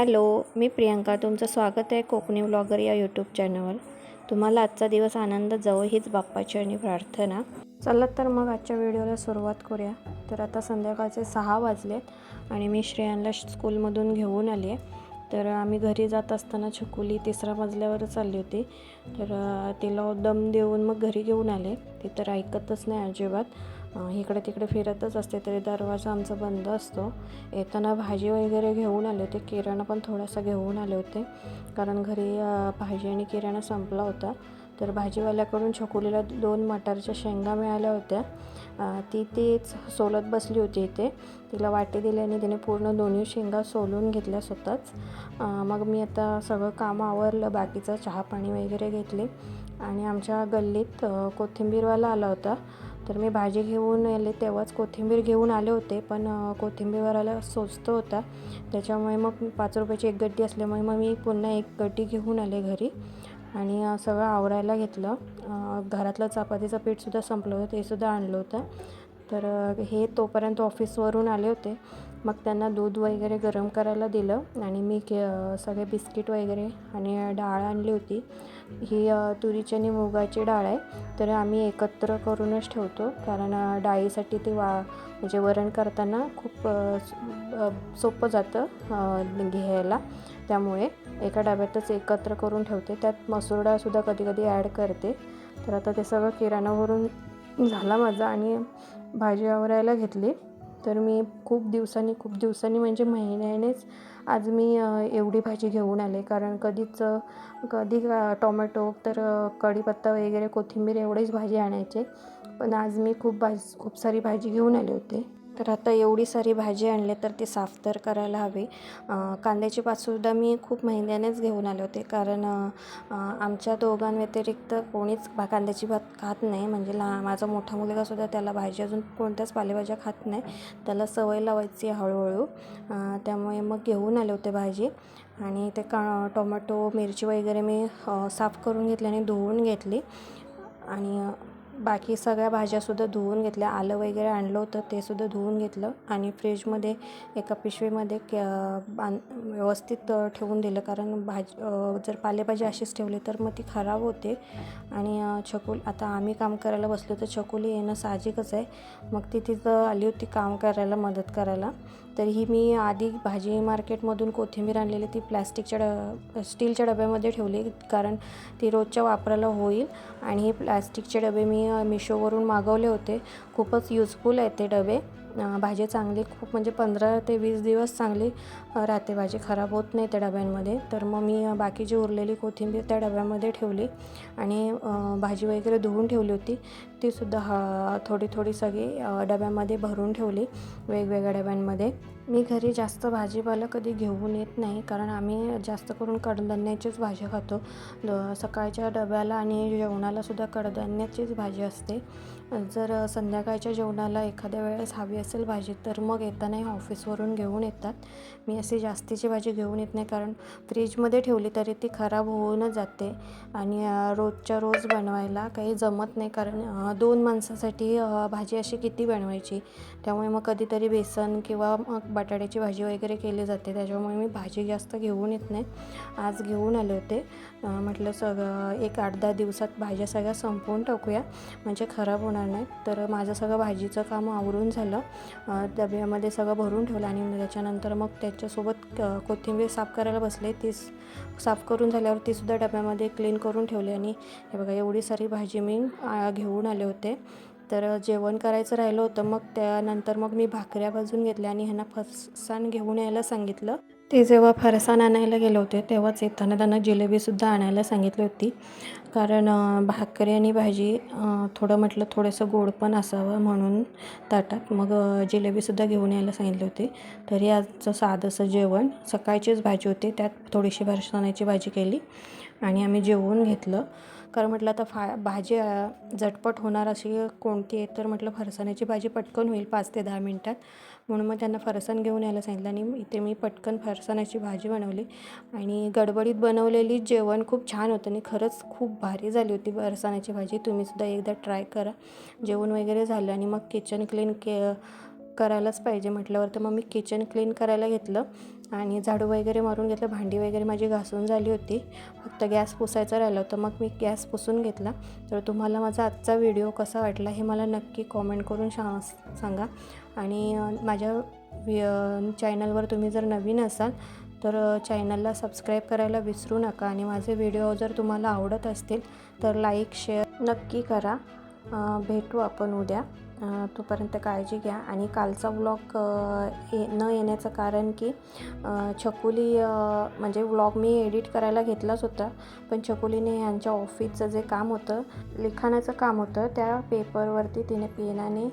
Hello मी प्रियंका. तुमचं स्वागत आहे कोकणी व्लॉगर या यूट्यूब चॅनलवर तुम्हाला आजचा दिवस आनंद जावो हीच बाप्पाची आणि प्रार्थना. चला तर मग आजच्या व्हिडिओला सुरुवात करूया. तर आता संध्याकाळचे सहा वाजलेत आणि मी श्रेयांला स्कूलमधून घेऊन आली आहे तर आम्ही घरी जात असताना छकुली तिसऱ्या मजल्यावर चालली होती. तर तिला दम देऊन मग घरी घेऊन आले. ती तर ऐकतच नाही अजिबात. इकडे तिकडे फिरतच असते तरी दरवाजा आमचा बंद असतो. येताना भाजी वगैरे घेऊन आले होते किराणा पण थोडासा घेऊन आले होते. कारण घरी भाजी आणि किराणा संपला होता. तर भाजीवाल्याकडून छकुलीला दोन मटारच्या शेंगा मिळाल्या होत्या. ती तीच सोलत बसली होती इथे. तिला वाटी दिली आणि तिने पूर्ण दोन्ही शेंगा सोलून घेतल्या स्वतःच. मग मी आता सगळं कामं आवरलं बाकीचं चहा पाणी वगैरे घेतले. आणि आमच्या गल्लीत कोथिंबीरवाला आला होता. तर मी भाजी घेऊन आले तेव्हाच कोथिंबीर घेऊन आले होते पण अं, कोथिंबीरवाला स्वस्त होता. त्याच्यामुळे मग पाच रुपयाची एक गड्डी असल्यामुळे मग मी पुन्हा एक गड्डी घेऊन आले घरी. आणि सगळं आवरायला घेतलं. घरातलं चपातीचं पीठसुद्धा संपलं होतं ते सुद्धा आणलं होतं. तर हे तोपर्यंत ऑफिसवरून आले होते. मग त्यांना दूध वगैरे गरम करायला दिलं आणि मी के सगळे बिस्किट वगैरे आणि डाळ आणली होती. ही तुरीची आणि मुगाची डाळ आहे. तर आम्ही एकत्र करूनच ठेवतो. कारण डाळीसाठी ते वा म्हणजे वरण करताना खूप सोपं जातं घ्यायला. त्यामुळे एका डब्यातच एकत्र करून ठेवते. त्यात मसूर डाळसुद्धा कधी कधी ॲड करते. तर आता ते सगळं किराणावरून झाला माझा आणि भाजी आवरायला घेतली. तर मी खूप दिवसांनी खूप दिवसांनी म्हणजे महिन्यानेच आज मी एवढी भाजी घेऊन आले. कारण कधीच कधी टोमॅटो तर कढीपत्ता वगैरे कोथिंबीर एवढीच भाजी आणायचे. पण आज मी खूप भाज खूप सारी भाजी घेऊन आले होते. तर आता एवढी सारी भाजी आणली तर ती साफ तर करायला हवी. कांद्याची पातसुद्धा मी खूप महिन्यानेच घेऊन आले होते. कारण आमच्या दोघांव्यतिरिक्त कोणीच भा कांद्याची भात खात नाही. म्हणजे लहान माझा मोठा मुलगासुद्धा त्याला भाजी अजून कोणत्याच पालेभाज्या खात नाही. त्याला सवय लावायची आहे हळूहळू. त्यामुळे मग घेऊन आले होते भाजी. आणि ते का टोमॅटो मिरची वगैरे मी साफ करून घेतली आणि धुवून घेतली. आणि बाकी सगळ्या भाज्यासुद्धा धुवून घेतल्या. आलं वगैरे आणलं होतं ते सुद्धा धुवून घेतलं आणि फ्रीजमध्ये एका पिशवीमध्ये कॅ बां व्यवस्थित ठेवून दिलं. कारण भाज जर पालेभाजी अशीच ठेवली तर मग ती खराब होते. आणि छकुल आता आम्ही काम करायला बसलो तर छकुली येणं साहजिकच आहे. मग ती तिथं आली होती काम करायला मदत करायला. तर ही मी आधी भाजी मार्केटमधून कोथिंबीर आणलेली ती प्लॅस्टिकच्या ड स्टीलच्या डब्यामध्ये ठेवली. कारण ती रोजच्या वापराला होईल आणि हे प्लॅस्टिकचे डबे मी मिशोवरून मागवले होते. खूपच यूजफुल आहेत ते डबे. भाजी चांगली खूप म्हणजे पंधरा ते वीस दिवस चांगली राहते. भाजी खराब होत नाही त्या डब्यांमध्ये. तर मग मी बाकीची उरलेली कोथिंबीर त्या डब्यामध्ये ठेवली आणि भाजी वगैरे धुवून ठेवली होती. तीसुद्धा हा थोडी थोडी सगळी डब्यामध्ये भरून ठेवली वेगवेगळ्या डब्यांमध्ये. मी घरी जास्त भाजीपाला कधी घेऊन येत नाही कारण आम्ही जास्त करून कडधान्याचीच भाजी खातो. द- सकाळच्या डब्याला आणि जेवणालासुद्धा कडधान्याचीच भाजी असते. जर संध्याकाळच्या जेवणाला एखाद्या वेळेस हवी असेल भाजी तर मग येतानाही ऑफिसवरून घेऊन येतात. मी अशी जास्तीची भाजी घेऊन येत नाही कारण फ्रीजमध्ये ठेवली तरी ती खराब होऊनच जाते आणि रोजच्या रोज बनवायला काही जमत नाही कारण दोन माणसासाठी भाजी अशी किती बनवायची? त्यामुळे मग कधीतरी बेसन किंवा मग बटाट्याची भाजी वगैरे केली जाते त्याच्यामुळे मी भाजी जास्त घेऊन येत नाही. आज घेऊन आले होते. म्हटलं सगळं एक आठ दहा दिवसात भाज्या सगळ्या संपवून टाकूया. म्हणजे खराब होणार नाही तर माझं सगळं भाजीचं काम आवरून झालं. डब्यामध्ये सगळं भरून ठेवलं आणि त्याच्यानंतर मग त्याच्यासोबत कोथिंबीर साफ करायला बसले. ती साफ करून झाल्यावर तीसुद्धा डब्यामध्ये क्लीन करून ठेवली आणि हे बघा एवढी सारी भाजी मी घेऊन आले होते. तर जेवण करायचं राहिलं होतं. मग त्यानंतर मग मी भाकऱ्या भाजून घेतल्या आणि ह्यांना फरसाण घेऊन यायला सांगितलं. ते जेव्हा फरसाण आणायला गेले होते तेव्हाच येताना त्यांना जिलेबीसुद्धा आणायला सांगितली होती. कारण भाकरी आणि भाजी थोडं म्हटलं थोडंसं गोड पण असावं म्हणून ताटात मग जिलेबीसुद्धा घेऊन यायला सांगितली होती. तरी आजचं साधंसं जेवण सकाळचीच भाजी होती त्यात थोडीशी फरसाणाची भाजी केली आणि आम्ही जेवून घेतलं. कारण म्हटलं आता फा भाजी झटपट होणार अशी कोणती आहे? तर म्हटलं फरसाण्याची भाजी पटकन होईल पाच ते दहा मिनटात. म्हणून मग त्यांना फरसाण घेऊन यायला सांगितलं आणि इथे मी पटकन फरसाणाची भाजी बनवली. आणि गडबडीत बनवलेली जेवण खूप छान होतं आणि खरंच खूप भारी झाली होती फरसाण्याची भाजी. तुम्हीसुद्धा एकदा ट्राय करा. जेवण वगैरे झालं आणि मग किचन क्लीन के करायलाच पाहिजे म्हटल्यावर तर मग मी किचन क्लीन करायला घेतलं. आणि झाडू वगैरे मारून घेतलं भांडी वगैरे माझी घासून झाली होती. फक्त गॅस पुसायचं राहिलं तर मग मी गॅस पुसून घेतला. तर तुम्हाला माझा आजचा व्हिडिओ कसा वाटला हे मला नक्की कॉमेंट करून शा सांगा. आणि माझ्या वि चॅनलवर तुम्ही जर नवीन असाल तर चॅनलला सबस्क्राईब करायला विसरू नका. आणि माझे व्हिडिओ जर तुम्हाला आवडत असतील तर लाईक शेअर नक्की करा. भेटू आपण उद्या. तोपर्यंत काळजी घ्या. आणि कालचा व्लॉग ये न येण्याचं कारण की छकुली म्हणजे व्लॉग मी एडिट करायला घेतलाच होता. पण छकुलीने यांच्या ऑफिसचं जे काम होतं लिखाणाचं काम होतं त्या पेपरवरती तिने पेनाने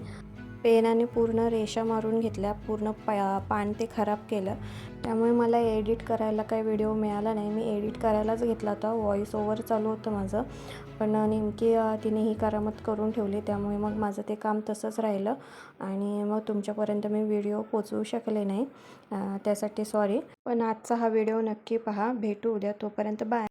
पेनाने पूर्ण रेषा मारून घेतल्या पूर्ण पा पान ते खराब केलं. त्यामुळे मला एडिट करायला काही व्हिडिओ मिळाला नाही. मी एडिट करायलाच घेतला होता. व्हॉईस ओवर चालू होतं माझं. पण नेमकी तिने ही करामत करून ठेवली. त्यामुळे मग माझं ते काम तसंच राहिलं आणि मग तुमच्यापर्यंत मी व्हिडिओ पोचवू शकले नाही. त्यासाठी सॉरी पण आजचा हा व्हिडिओ नक्की पहा. भेटू उद्या. तोपर्यंत बाय